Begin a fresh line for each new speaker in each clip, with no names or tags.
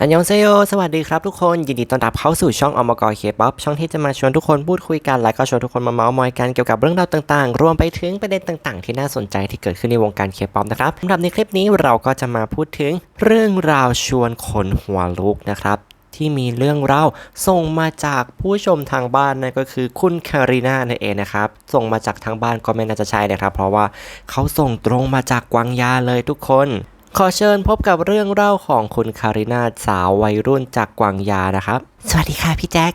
อันยองเซโย สวัสดีครับทุกคน ยินดีต้อนรับเข้าสู่ช่องอมกรเคป๊อปช่องที่จะมาชวนทุกคนพูดคุยกัน และก็ชวนทุกคนมาเมาส์มอยกันเกี่ยวกับเรื่องราวต่างๆ รวมไปถึงประเด็นต่างๆ ที่น่าสนใจที่เกิดขึ้นในวงการเคป๊อปนะครับสำหรับในคลิปนี้เราก็จะมาพูดถึงเรื่องราวชวนขนหัวลุกนะครับที่มีเรื่องเล่าส่งมาจากผู้ชมทางบ้านนั่นก็คือคุณคาริน่านั่นเองนะครับ ส่งมาจากทางบ้านก็ไม่น่าจะใช่นะครับ เพราะว่าเขาส่งตรงมาจากกวางยาเลยทุกคน ขอเชิญพบกับเรื่องเล่าของคุณคารินาสาววัยรุ่นจากกวางยานะครับ สวัสดีค่ะพี่แจ็ค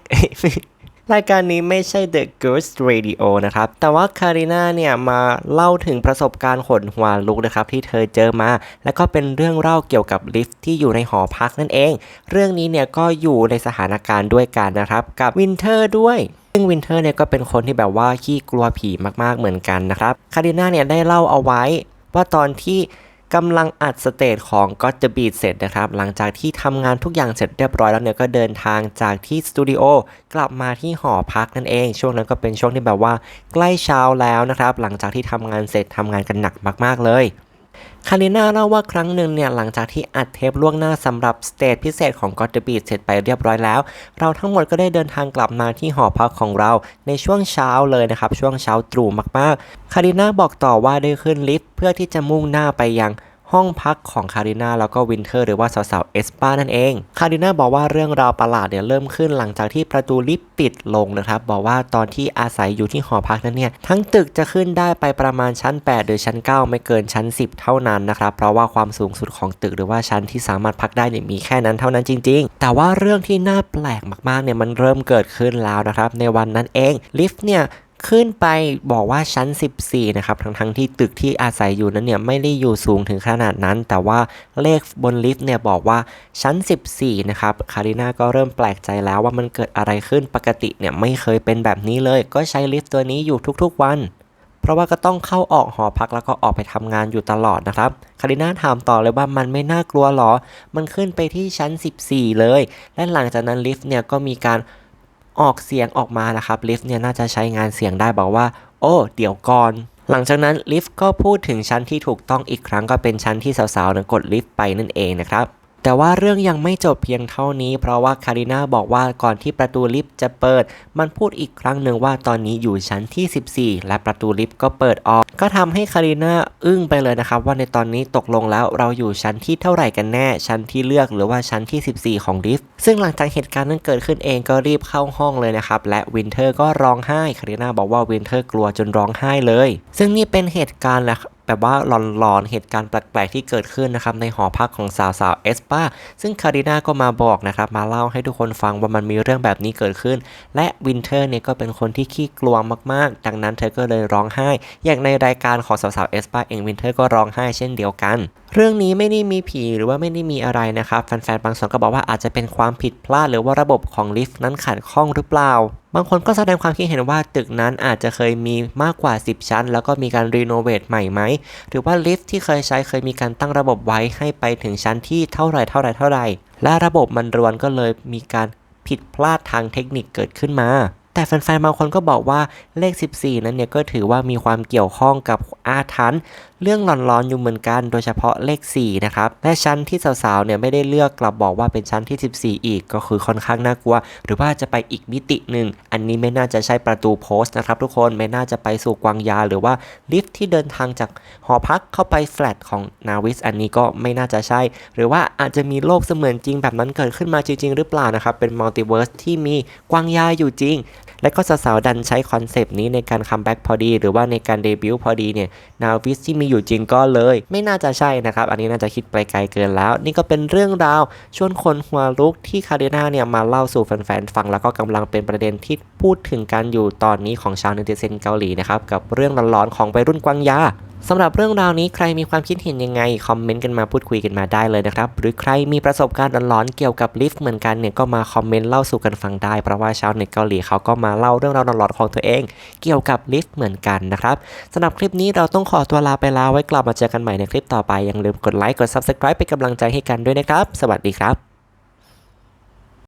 รายการนี้ไม่ใช่ The Ghost Radio นะครับ แต่ว่าคาริน่าเนี่ยมาเล่าถึงประสบการณ์ขนหัวลุกนะครับ ที่เธอเจอมา และก็เป็นเรื่องเล่าเกี่ยวกับลิฟต์ที่อยู่ในหอพักนั่นเอง เรื่องนี้เนี่ยก็อยู่ในสถานการณ์ด้วยกันนะครับ กับวินเทอร์ด้วยซึ่งวินเทอร์เนี่ยก็เป็นคนที่แบบว่าขี้กลัวผีมากๆเหมือนกันนะครับ คาริน่าเนี่ยได้เล่าเอาไว้ว่าตอนที่ กำลังอัดสเตจของ Got the Beat เสร็จนะครับ หลังจากที่ทำงานทุกอย่างเสร็จเรียบร้อยแล้วเนี่ยก็เดินทางจากที่สตูดิโอกลับมาที่หอพักนั่นเอง ช่วงนั้นก็เป็นช่วงที่แบบว่าใกล้เช้าแล้วนะครับ หลังจากที่ทำงานเสร็จทำงานกันหนักมากๆเลย คาริน่าเล่าว่าครั้งหนึ่งเนี่ยหลังจากที่อัดเทปล่วงหน้าสำหรับสเตจพิเศษของ God the Beat เสร็จไปเรียบร้อยแล้ว เราทั้งหมดก็ได้เดินทางกลับมาที่หอพักของเราในช่วงเช้าเลยนะครับ ช่วงเช้าตรู่มากๆคาริน่าบอกต่อว่าได้ขึ้นลิฟต์เพื่อที่จะมุ่งหน้าไปยัง ห้องพักของคาริน่าแล้วก็วินเทอร์หรือว่าสาวๆเอสปานั่นเอง คาริน่าบอกว่าเรื่องราวประหลาดเนี่ยเริ่มขึ้นหลังจากที่ประตูลิฟต์ปิดลงนะครับ บอกว่าตอนที่อาศัยอยู่ที่หอพักนั้นเนี่ยทั้งตึกจะขึ้นได้ไปประมาณชั้น 8 หรือชั้น 9 ไม่เกินชั้น 10 เท่านั้นนะครับเพราะว่าความสูงสุดของตึกหรือว่าชั้นที่สามารถพักได้เนี่ยมีแค่นั้นเท่านั้นจริง ๆ แต่ว่าเรื่องที่น่าแปลกมากๆเนี่ยมันเริ่มเกิดขึ้นแล้วนะครับในวันนั้นเองลิฟต์เนี่ย ขึ้นไปบอกว่าชั้น 14 นะครับ ทั้งทั้งๆที่ตึกที่อาศัยอยู่นั้นเนี่ยไม่ได้อยู่สูงถึงขนาดนั้น แต่ว่าเลขบนลิฟต์เนี่ยบอกว่าชั้น 14 นะครับ คาริน่าก็เริ่มแปลกใจแล้วว่ามันเกิดอะไรขึ้นปกติเนี่ยไม่เคยเป็นแบบนี้เลย ก็ใช้ลิฟต์ตัวนี้อยู่ทุกๆวัน เพราะว่าก็ต้องเข้าออกหอพักแล้วก็ออกไปทำงานอยู่ตลอดนะครับ คาริน่าถามต่อเลยว่ามันไม่น่ากลัวหรอ มันขึ้นไปที่ชั้น 14 เลย และหลังจากนั้นลิฟต์เนี่ยก็มีการ ออกเสียงออกมานะครับลิฟต์เนี่ยน่าจะใช้งานเสียงได้บอกว่า โอ้ เดี๋ยวก่อน หลังจากนั้นลิฟต์ก็พูดถึงชั้นที่ถูกต้องอีกครั้งก็เป็นชั้นที่สาวๆนะกดลิฟต์ไปนั่นเองนะครับ แต่ว่าเรื่องยังไม่จบเพียงเท่านี้ เพราะว่าคาริน่าบอกว่าก่อนที่ประตูลิฟต์จะเปิด มันพูดอีกครั้งหนึ่งว่าตอนนี้อยู่ชั้นที่ 14 และประตูลิฟต์ก็เปิดออก ก็ทำให้คาริน่าอึ้งไปเลยนะครับ ว่าในตอนนี้ตกลงแล้วเราอยู่ชั้นที่เท่าไหร่กันแน่ ชั้นที่เลือกหรือว่าชั้นที่ 14 ของลิฟต์ซึ่งหลังจากเหตุการณ์นั้นเกิดขึ้นเองก็รีบเข้าห้องเลยนะครับและวินเทอร์ก็ร้องไห้คาริน่าบอกว่าวินเทอร์กลัวจนร้องไห้เลย ซึ่งนี่เป็นเหตุการณ์แหละแบบว่าหลอนๆ เหตุการณ์แปลกๆ ที่เกิดขึ้นนะครับในหอพักของสาวๆ เอสปาซึ่งคาริน่าก็มาบอกนะครับ มาเล่าให้ทุกคนฟังว่ามันมีเรื่องแบบนี้เกิดขึ้น และวินเทอร์เนี่ยก็เป็นคนที่ขี้กลัวมากๆ ดังนั้นเธอก็เลยร้องไห้ อย่างในรายการของสาวๆ เอสปาเองวินเทอร์ก็ร้องไห้เช่นเดียวกัน เรื่องนี้ไม่ได้มีผีหรือว่าไม่ได้มีอะไรนะครับแฟนๆ บางส่วนก็บอกว่าอาจจะเป็นความผิดพลาด หรือว่าระบบของลิฟต์นั้นขัดข้องหรือเปล่า บางคนก็แสดงความคิดเห็นว่าตึกนั้นอาจจะเคยมีมากกว่า 10 ชั้น แล้วก็มีการรีโนเวทใหม่ไหม หรือว่าลิฟต์ที่เคยใช้เคยมีการตั้งระบบไว้ให้ไปถึงชั้นที่เท่าไรเท่าไรเท่าไรและระบบมันรวนก็เลยมีการผิดพลาดทางเทคนิคเกิดขึ้นมา แต่แฟนๆบางคนก็บอกว่าเลข 14 นั้นเนี่ยก็ถือว่ามีความเกี่ยวข้องกับอาถรรพ์เรื่องหลอนๆอยู่เหมือนกันโดยเฉพาะเลข 4 นะครับ และชั้นที่สาวๆเนี่ยไม่ได้เลือกกลับบอกว่าเป็นชั้นที่ 14 อีกก็คือค่อนข้างน่ากลัว หรือว่าจะไปอีกมิติหนึ่ง อันนี้ไม่น่าจะใช่ประตูโพสต์นะครับทุกคนไม่น่าจะไปสู่กวางยา หรือว่าลิฟต์ที่เดินทางจากหอพักเข้าไปแฟลตของนาวิสอันนี้ก็ไม่น่าจะใช่ หรือว่าอาจจะมีโลกเสมือนจริงแบบนั้นเกิดขึ้นมาจริง ๆ หรือเปล่านะครับเป็นมัลติเวิร์สที่มีกวางยาอยู่จริง และก็สาวๆดันใช้คอนเซปต์นี้ในการคัมแบ็กพอดี หรือว่าในการเดบิวต์พอดีเนี่ยนาวิสที่มีอยู่จริงก็เลย ไม่น่าจะใช่นะครับ อันนี้น่าจะคิดไปไกลเกินแล้ว นี่ก็เป็นเรื่องราวชวนคนหัวลุกที่คาเดนาเนี่ยมาเล่าสู่แฟนๆฟังแล้วก็กำลังเป็นประเด็นที่พูดถึงการอยู่ตอนนี้ของชาวเนติเซนเกาหลีนะครับกับเรื่องร้อนๆของวัยรุ่นกวางยา สำหรับเรื่องราวนี้ใครมีความคิดเห็นยังไง คอมเมนต์กันมาพูดคุยกันมาได้เลยนะครับ หรือใครมีประสบการณ์หลอนๆเกี่ยวกับลิฟต์เหมือนกันเนี่ยก็มาคอมเมนต์เล่าสู่กันฟังได้ เพราะว่าชาวเน็ตเกาหลีเขาก็มาเล่าเรื่องราวหลอนๆของตัวเอง เกี่ยวกับลิฟต์เหมือนกันนะครับสำหรับคลิปนี้เราต้องขอตัวลาไปแล้วไว้กลับมาเจอกันใหม่ในคลิปต่อไปอย่าลืมกดไลค์กด Subscribe เป็นกำลังใจให้กันด้วยนะครับ สวัสดีครับ